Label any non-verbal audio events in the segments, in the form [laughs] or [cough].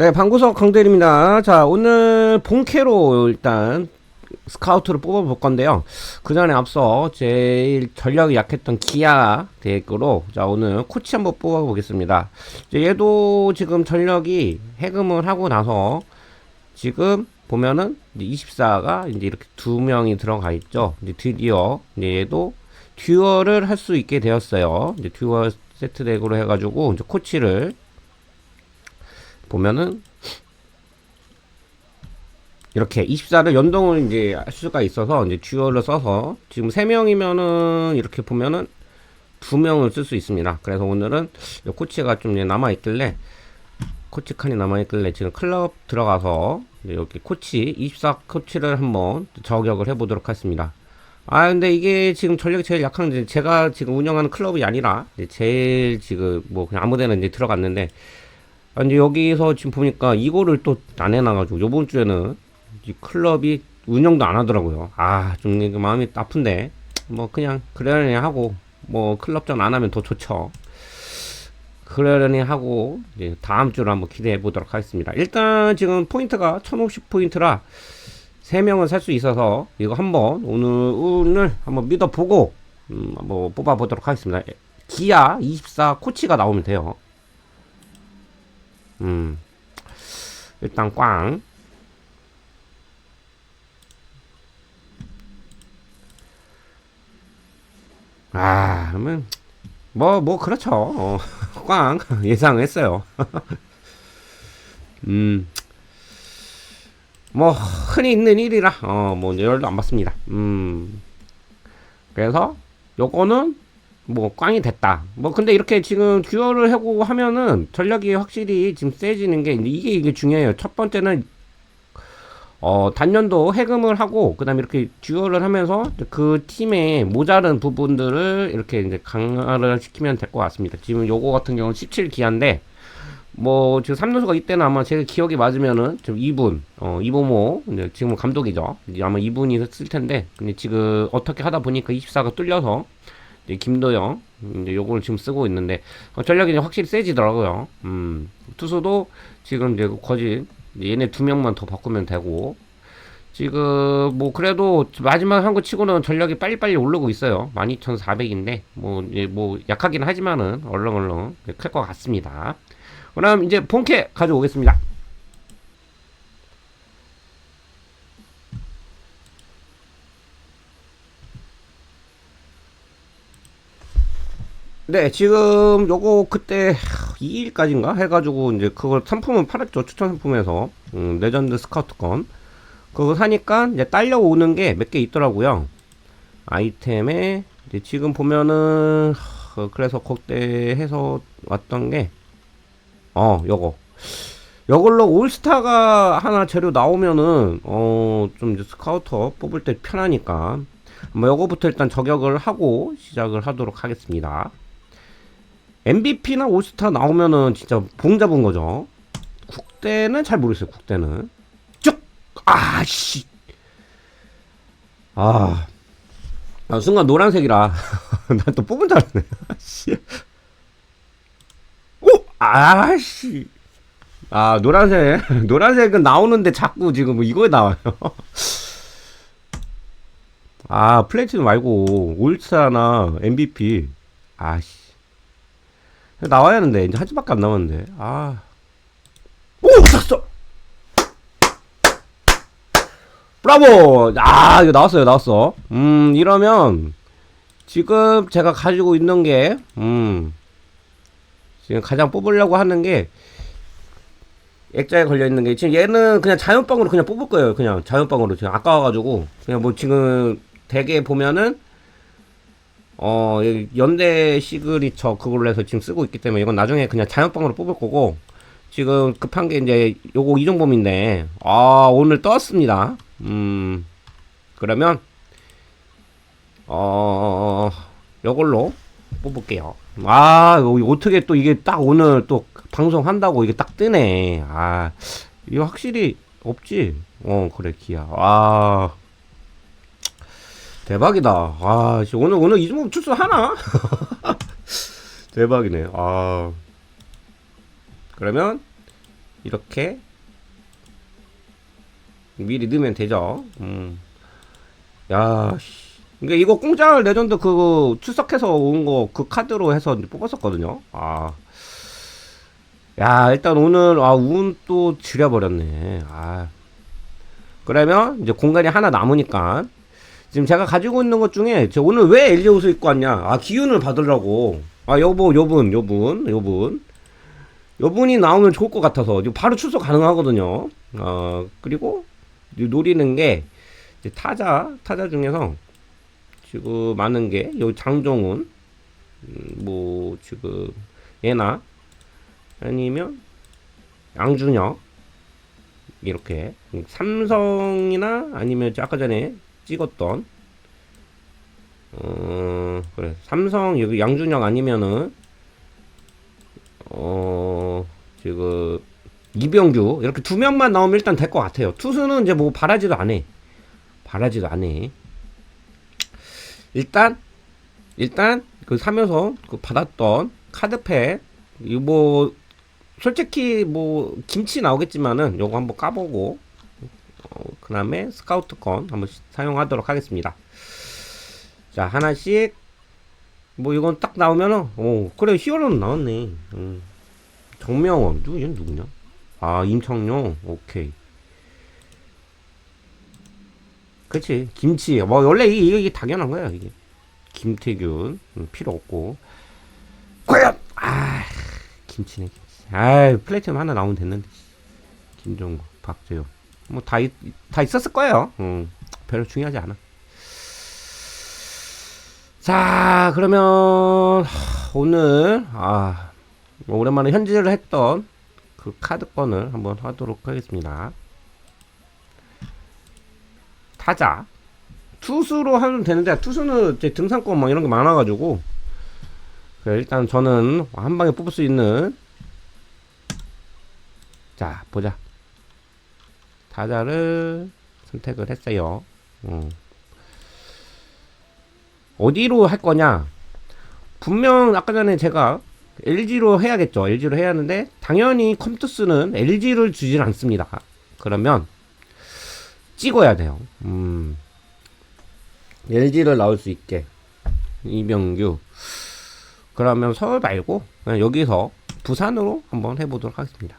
네, 방구석 강대리입니다. 자, 오늘 본캐로 일단 스카우트를 뽑아볼 건데요. 그 전에 앞서 제일 전력이 약했던 기아 대구로 자, 오늘 코치 한번 뽑아보겠습니다. 얘도 지금 전력이 해금을 하고 나서 지금 보면은 24가 이제 이렇게 두 명이 들어가 있죠. 이제 드디어 이제 얘도 듀얼을 할 수 있게 되었어요. 이제 듀얼 세트 덱으로 해가지고 이제 코치를 보면은 이렇게 24를 연동을 이제 할 수가 있어서 이제 듀얼을 써서 지금 3명이면은 이렇게 보면은 2명을 쓸 수 있습니다. 그래서 오늘은 이 코치가 좀 남아있길래 코치 칸이 남아있길래 지금 클럽 들어가서 여기 코치 24 코치를 한번 저격을 해보도록 하겠습니다. 아 근데 이게 지금 전력이 제일 약한 게 제가 지금 운영하는 클럽이 아니라 제일 지금 뭐 그냥 아무데나 이제 들어갔는데 아, 근데 여기서 지금 보니까 이거를 또 안 해놔가지고 요번 주에는 이 클럽이 운영도 안 하더라고요. 아, 좀 마음이 아픈데 뭐 그냥 그러려니 하고 뭐 클럽전 안 하면 더 좋죠. 그러려니 하고 이제 다음 주를 한번 기대해 보도록 하겠습니다. 일단 지금 포인트가 1050 포인트라 3명은 살 수 있어서 이거 한번 오늘 오늘 한번 믿어보고 음, 한번 뽑아 보도록 하겠습니다. 기아 24 코치가 나오면 돼요. 음. 일단 꽝. 아, 그러면 뭐 뭐 그렇죠. 어, [laughs] 꽝 예상했어요. [laughs] 음. 뭐 흔히 있는 일이라 어 뭐 열도 안 받습니다. 음. 그래서 요거는 뭐 꽝이 됐다. 뭐 근데 이렇게 지금 듀얼을 하고 하면은 전력이 확실히 지금 세지는 게 이게 이게 중요해요. 첫 번째는 어 단년도 해금을 하고 그다음에 이렇게 듀얼을 하면서 그 팀의 모자른 부분들을 이렇게 이제 강화를 시키면 될 것 같습니다. 지금 요거 같은 경우는 17기한데 뭐 지금 3루수가 이때는 아마 제가 기억이 맞으면은 지금 2분 어 이보모 이제 지금 감독이죠. 이제 아마 2분이 쓸 텐데 근데 지금 어떻게 하다 보니까 24가 뚫려서 이제 김도영 이제 요걸 지금 쓰고 있는데 어, 전력이 확실히 세지더라고요. 음 투수도 지금 이제 거진 얘네 두 명만 더 바꾸면 되고 지금 뭐 그래도 마지막 한 거 치고는 전력이 빨리빨리 오르고 있어요. 12,400인데 뭐 이제 뭐 약하긴 하지만은 얼렁얼렁 클 것 같습니다. 그럼 이제 본캐 가져오겠습니다. 네, 지금 요거 그때 2일까지인가 해가지고 이제 그걸 상품은 팔았죠. 추천 상품에서 음, 레전드 스카우트건 그거 사니까 이제 딸려오는 게 몇 개 있더라고요. 아이템에 이제 지금 보면은 어, 그래서 그때 해서 왔던 게 어, 요거. 요걸로 올스타가 하나 재료 나오면은, 어, 좀 이제 스카우터 뽑을 때 편하니까. 뭐, 요거부터 일단 저격을 하고 시작을 하도록 하겠습니다. MVP나 올스타 나오면은 진짜 봉 잡은 거죠. 국대는 잘 모르겠어요, 국대는. 쭉! 아, 씨. 아. 아 순간 노란색이라. [laughs] 난 또 뽑은 줄 알았네. 씨. 아씨. 아, 노란색. [laughs] 노란색은 나오는데 자꾸 지금 뭐 이거에 나와요. [laughs] 아, 플래티넘 말고, 올스타나 MVP. 아씨. 나와야 하는데, 이제 한 주밖에 안 남았는데. 아. 오! 샀어! 브라보! 아, 이거 나왔어요, 나왔어. 음, 이러면, 지금 제가 가지고 있는 게, 음, 지금 가장 뽑으려고 하는 게 액자에 걸려 있는 게 지금 얘는 그냥 자연빵으로 그냥 뽑을 거예요. 그냥 자연빵으로 지금 아까워가지고 그냥 뭐 지금 대게 보면은 어 연대 시그리처 그걸로 해서 지금 쓰고 있기 때문에 이건 나중에 그냥 자연빵으로 뽑을 거고 지금 급한 게 이제 요거 이종범인데 아 오늘 떴습니다. 음 그러면 어 요걸로 뽑을게요. 아, 어떻게 또 이게 딱 오늘 또 방송한다고 이게 딱 뜨네. 아, 이거 확실히 없지? 어, 그래, 기아. 아, 대박이다. 아, 오늘, 오늘 이종범 출소 하나? 대박이네. 아. 그러면, 이렇게 미리 넣으면 되죠. 음. 야, 씨. 그러니까 이거 공짜를 레전드 그 출석해서 온 거 그 카드로 해서 뽑았었거든요. 아. 야, 일단 오늘 아, 운또 지려버렸네. 아. 그러면 이제 공간이 하나 남으니까 지금 제가 가지고 있는 것 중에 저 오늘 왜 엘리 옷을 입고 왔냐? 아, 기운을 받으려고. 아, 여보, 요분, 요분, 요분. 요분이 나오면 좋을 것 같아서 바로 출석 가능하거든요. 어, 그리고 이 노리는 게 타자, 타자 중에서 지금 많은 게요 장종훈, 음, 뭐 지금 얘나 아니면 양준혁 이렇게 삼성이나 아니면 아까 전에 찍었던 어 그래 삼성 여기 양준혁 아니면은 어 지금 이병규 이렇게 두 명만 나오면 일단 될 것 같아요. 투수는 이제 뭐 바라지도 안 해. 바라지도 안 해. 일단 일단 그 사면서 그 받았던 카드팩 이거 뭐 솔직히 뭐 김치 나오겠지만은 요거 한번 까보고 어, 그 다음에 스카우트건 한번 시- 사용하도록 하겠습니다. 자 하나씩 뭐 이건 딱 나오면은 오 그래 히어로는 나왔네. 음. 정명원 누구 얘는 누구냐? 아 임창용 오케이. 그치 김치 뭐 원래 이게, 이게 당연한 거야 이게 김태균 음, 필요 없고 과연 아 김치네 김치 아 플래티넘 하나 나오면 됐는데 김종국 박재호 뭐 다 다 있었을 거예요. 음, 별로 중요하지 않아. 자 그러면 하, 오늘 아 오랜만에 현질을 했던 그 카드권을 한번 하도록 하겠습니다. 타자. 투수로 하면 되는데 투수는 이제 등산권 막 이런 게 많아가지고 그래, 일단 저는 한 방에 뽑을 수 있는 자 보자 타자를 선택을 했어요 음. 어디로 할 거냐 분명 아까 전에 제가 LG로 해야겠죠 LG로 해야 하는데 당연히 컴투스는 LG를 주질 않습니다 그러면 찍어야 돼요. 음. LG를 나올 수 있게. 이병규. 그러면 서울 말고 여기서 부산으로 한번 해보도록 하겠습니다.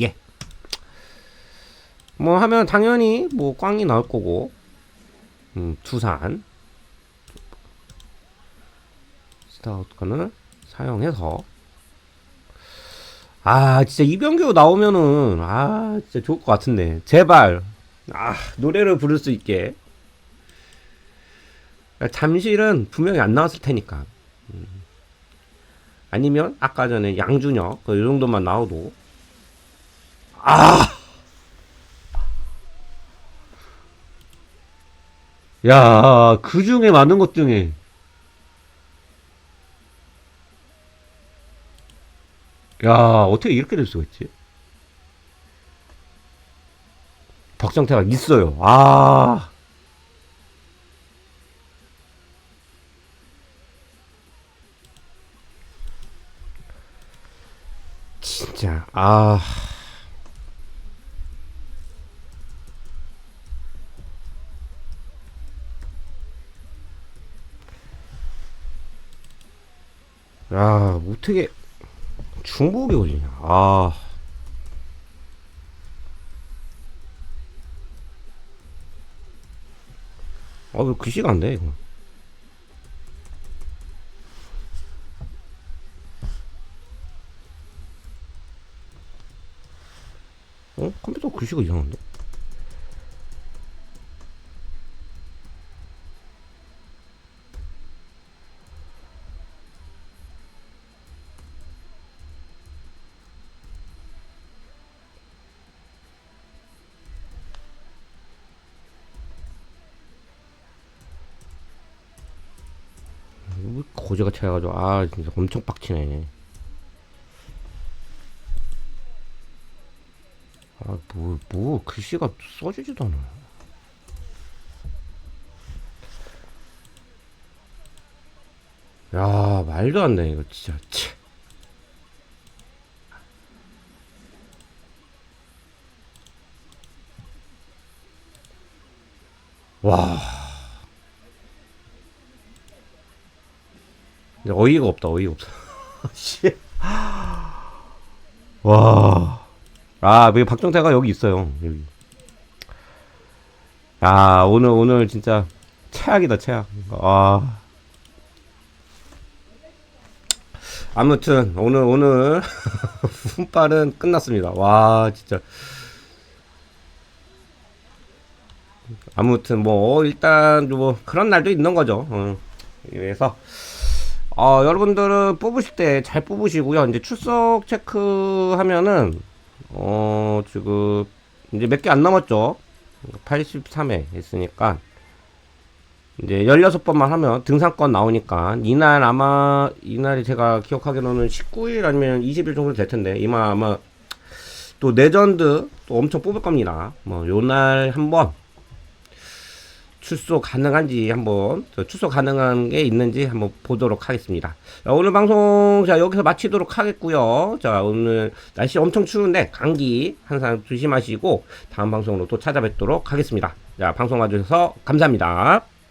예. 뭐 하면 당연히 뭐 꽝이 나올 거고. 음, 두산. 스타우트건을 사용해서 아 진짜 이병규 나오면은 아 진짜 좋을 것 같은데 제발 아, 노래를 부를 수 있게. 잠실은 분명히 안 나왔을 테니까. 음. 아니면 아까 전에 양준혁 그 정도만 나와도 아. 야, 그 중에 많은 것 중에 야, 어떻게 이렇게 될 수가 있지? 박정태가 있어요. 아. 진짜 아. 야, 어떻게 중복이 걸리냐. 아. 아, 왜 글씨가 안 돼, 이거. 어? 컴퓨터 글씨가 이상한데? 고지가 차여가지고 아 진짜 엄청 빡치네. 아뭐뭐 뭐 글씨가 써지지도 않아. 야 말도 안 돼 이거 진짜. 치. 와. 어이가 없다, 어이가 없어. [laughs] 씨. 와. 아, 왜 박정태가 여기 있어요. 여기. 아, 오늘, 오늘 진짜 최악이다, 최악. 아. 아무튼, 오늘, 오늘, [laughs] 훈발은 끝났습니다. 와, 진짜. 아무튼 뭐 일단 뭐 그런 날도 있는 거죠. 어. 그래서 어, 여러분들은 뽑으실 때 잘 뽑으시고요. 이제 출석 체크하면은 어 지금 이제 몇 개 안 남았죠. 83회 했으니까 이제 16번만 하면 등산권 나오니까 이날 아마 이날이 제가 기억하기로는 19일 아니면 20일 정도 될 텐데 이마 아마 또 레전드 또 엄청 뽑을 겁니다. 뭐 요날 한번 출소 가능한지 한번 저 출소 가능한 게 있는지 한번 보도록 하겠습니다. 자, 오늘 방송 자 여기서 마치도록 하겠고요. 자 오늘 날씨 엄청 추운데 감기 항상 조심하시고 다음 방송으로 또 찾아뵙도록 하겠습니다. 자 방송 와주셔서 감사합니다.